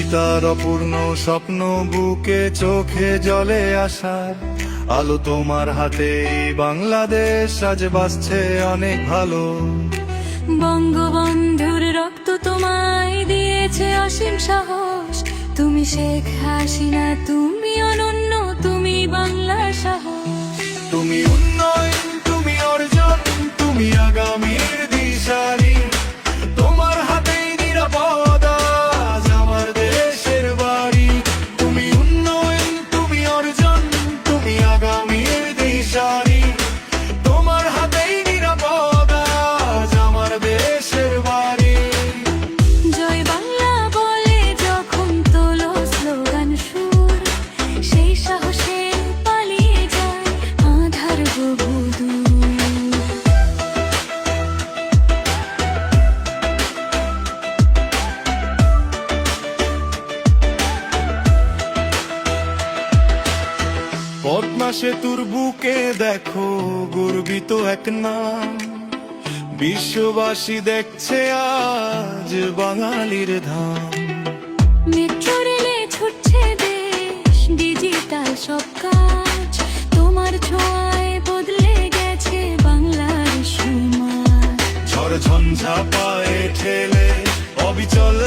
তার অপূর্ণ স্বপ্ন বুকে চোখে জলে আসার। আলো তোমার হাতে বাংলাদেশ আজ বাসছে অনেক ভালো। বঙ্গবন্ধুর রক্ত তোমায় দিয়েছে অসীম সাহস। তুমি শেখ হাসিনা তুমি অনন্য তুমি বাংলার সাহস। তুমি উন্নয়ন তুমি পদ্মা সেতুর বুকে দেখো গর্বিত এক নাম। বিশ্ববাসী দেখছে আজ বাঙালির ধাম। মেট্রো রেলে ছুটছে দেশ ডিজিটাল সব কাজ। তোমার ছোঁয়ায় বদলে গেছে বাংলার সমাজ। ঝড় ঝঞ্ঝা পায়ে ঠেলে অবিচল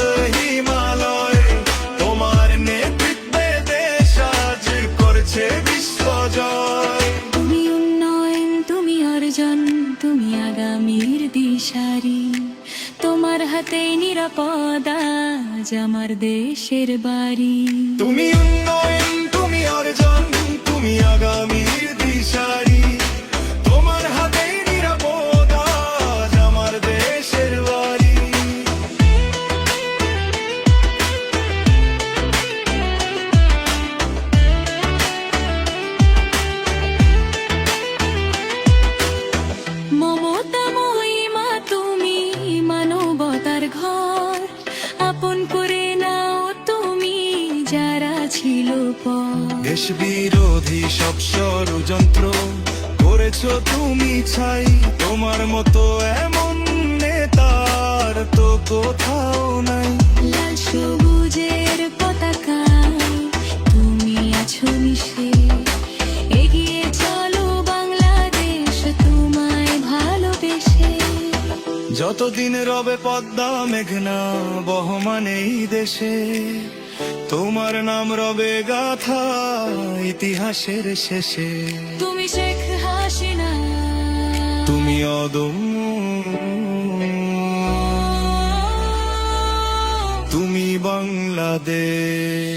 হাতে নিরাপদ আজ আমার দেশের বাড়ি। তুমি উন্নয়ন দেশ বিরোধী সব ষড়যন্ত্র করেছ তুমি ছাই তোমার মতো এমন নেতার তো কোথাও নাই। লাল সবুজের পতাকায় তুমি আছো মিশে এগিয়ে চলো বাংলাদেশ তোমায় ভালোবেসে। যতদিন রবে পদ্মা মেঘনা বহমান এই দেশে। তোমার নাম রবে গাথা ইতিহাসের শেষে। তুমি শেখ হাসিনা। তুমি অদম তুমি বাংলাদেশ।